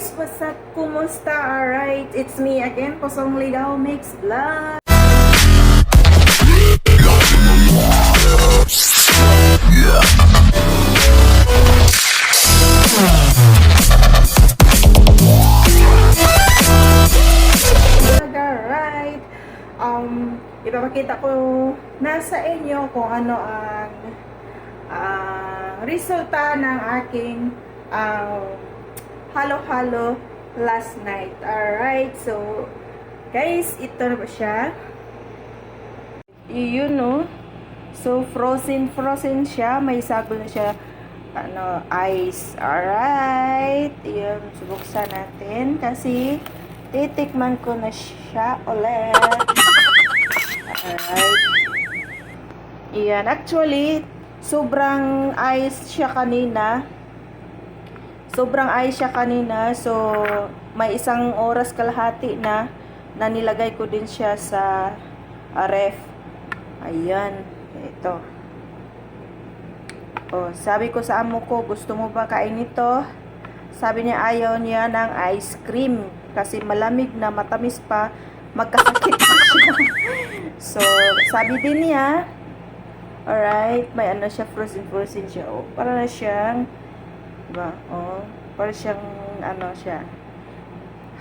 guys! What's up? Kumusta? Alright, it's me again, Posong Ligaw Mix Vlog. Alright, um, ipapakita ko na sa inyo kung ano ang ang resulta ng aking um, halo-halo last night. Alright, so guys, ito na ba siya? Yun no. So frozen frozen siya, may sabon na siya ano, ice. Alright. Yun, subuksan natin kasi titikman ko na siya ulit. Alright. Yan, actually, sobrang ice siya kanina. Sobrang ice siya kanina. So, may isang oras kalahati na na nilagay ko din siya sa ah, ref. Ayan. Ito. Oh, sabi ko sa amo ko, gusto mo ba kain ito? Sabi niya ayaw niya ng ice cream kasi malamig na matamis pa, magkasakit pa siya. so, sabi din niya, alright, may ano siya, frozen frozen siya. Oh, para na siyang, diba? Oh, para siyang, ano siya,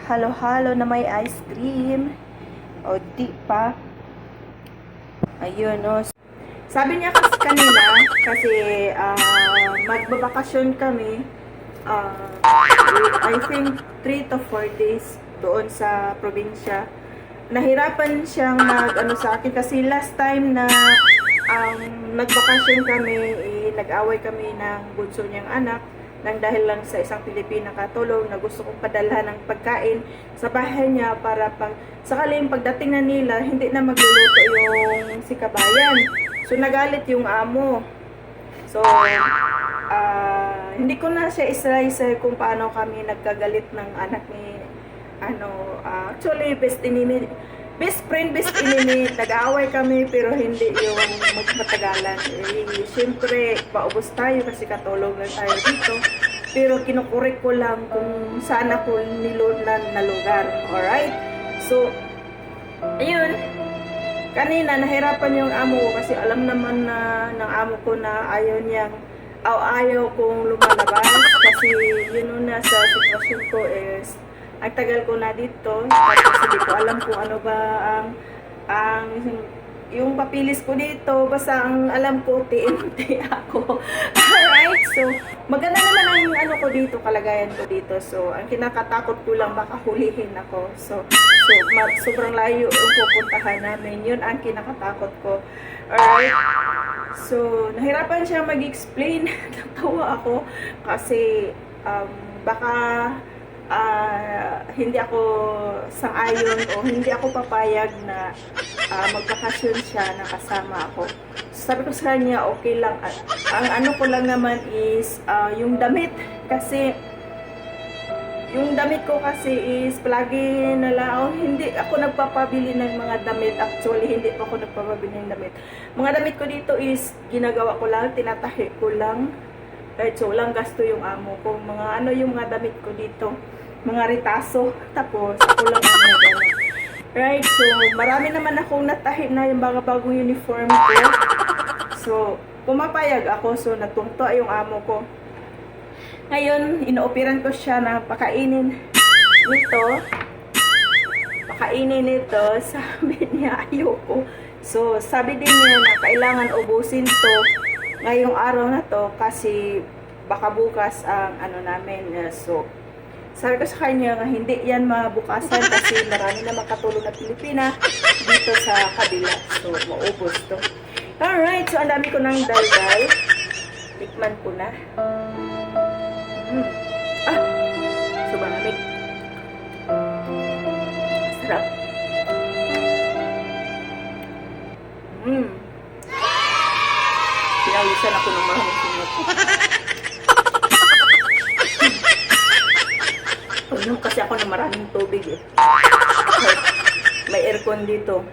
halo-halo na may ice cream. O, di pa. Ayun, no. Sabi niya kasi kanina, kasi ah, magbabakasyon kami, ah, I think 3 to 4 days doon sa probinsya. Nahirapan siyang mag, ano sa akin, kasi last time na um, nagbakasyon kami, eh, nag-away kami ng bunso niyang anak, nang dahil lang sa isang Pilipina katulong na gusto kong padalhan ng pagkain sa bahay niya para pag sakaling pagdating na nila, hindi na magluluto yung si kabayan. So nagalit yung amo. So ah, hindi ko na siya islice kung paano kami nagkagalit ng anak ni ano ah, actually best enemy best friend best enemy. Nag-aaway kami pero hindi yung magpatagalan. Eh, syempre paubos tayo kasi katulong lang tayo dito. Pero kinukurek ko lang kung saan ako nilunan na lugar. Alright? So ayun. Kanina nahirapan yung amo ko kasi alam naman na ng amo ko na ayaw niyang aw ayaw kong lumalabas kasi yun na sa sitwasyon ko is ang tagal ko na dito tapos hindi ko alam kung ano ba ang ang yung papilis ko dito. Basta ang alam ko TNT ako. Alright so maganda naman ang ano ko dito kalagayan ko dito. So ang kinakatakot ko lang baka hulihin ako. So so ma- sobrang layo yung pupuntahan namin. Yun ang kinakatakot ko. Alright so nahirapan siya mag-explain. Natawa ako. Kasi um, baka ah, hindi ako sang-ayon o hindi ako papayag na ah, magbakasyon siya na kasama ako. Sabi ko sa kanya, okay lang. At ang ano ko lang naman is ah, yung damit. Kasi yung damit ko kasi is palagi na lang, oh, hindi ako nagpapabili ng mga damit. Actually, hindi pa ako nagpapabili ng damit. Mga damit ko dito is ginagawa ko lang, tinatahi ko lang. Right, so walang gasto yung amo ko. Mga ano yung mga damit ko dito. Mga ritaso. Tapos ako lang ano. Right, so marami naman akong natahi na yung mga bagong uniform ko. So, pumapayag ako. So, natungto yung amo ko. Ngayon, inooperan ko siya na pakainin nito. Pakainin nito. Sabi niya, ayoko. So, sabi din niya na kailangan ubusin to ngayong araw na to kasi baka bukas ang ano namin. Uh, so, sabi ko sa kanya nga hindi yan mabukasan kasi marami na makatulong na Pilipina dito sa kabila. So, maubos to. Alright, so ang dami ko ng daldal. Tikman ko na. Mm. Ano kasi ako ng maraming tubig eh. May aircon dito.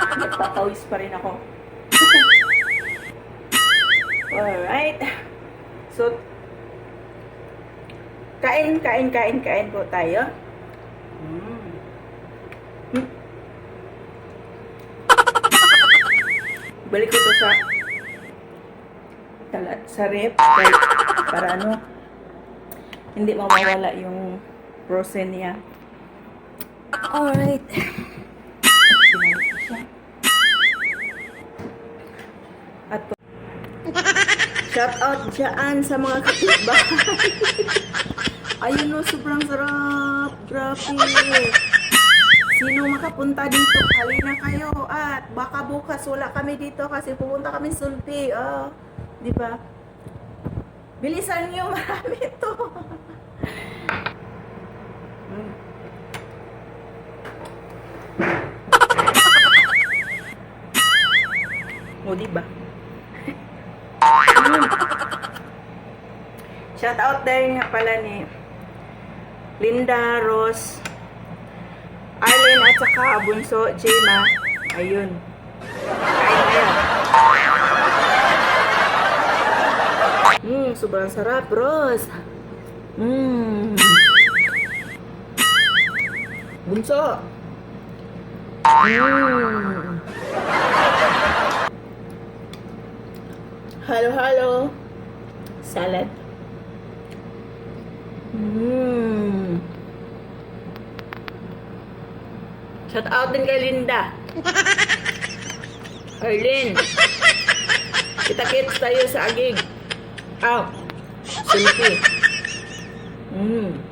Nagpapawis pa rin ako. Alright. So, Kain, kain, kain, kain po tayo. Mm. Hmm. Balik ko to sa sa rep para ano hindi mawawala yung frozen niya. Alright. At po- Shout out dyan sa mga kapitbahay. Ayun o, sobrang sarap. Grabe. Sino makapunta dito? Halina kayo. At baka bukas wala kami dito kasi pupunta kami sulti. Oh, di ba? Bilisan niyo, marami to. O, di ba? Mm. Shout out din nga pala ni Linda, Rose, Arlene at saka Bunso, Jema. Ayun. Kain. Mmm, sobrang sarap, Rose. Mmm. Bunso. Mmm. Halo, halo. Salad. Mmm. Shout out din kay Linda. Arlene. Kita-kits tayo sa agig. Out. Sulpi. Mm.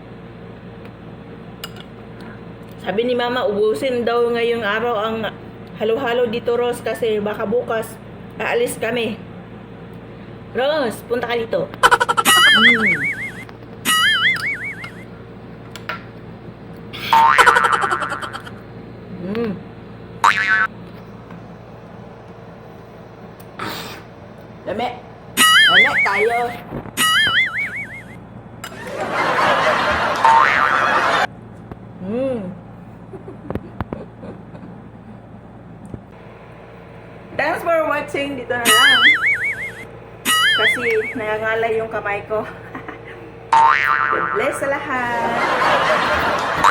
Sabi ni Mama, ubusin daw ngayong araw ang halo-halo dito, Ros, kasi baka bukas aalis kami. Ros, punta ka dito. Mm. Mm. Dami. Dami tayo. Mm. Thanks for watching. Dito na lang. Kasi nangangalay yung kamay ko. Bless sa lahat.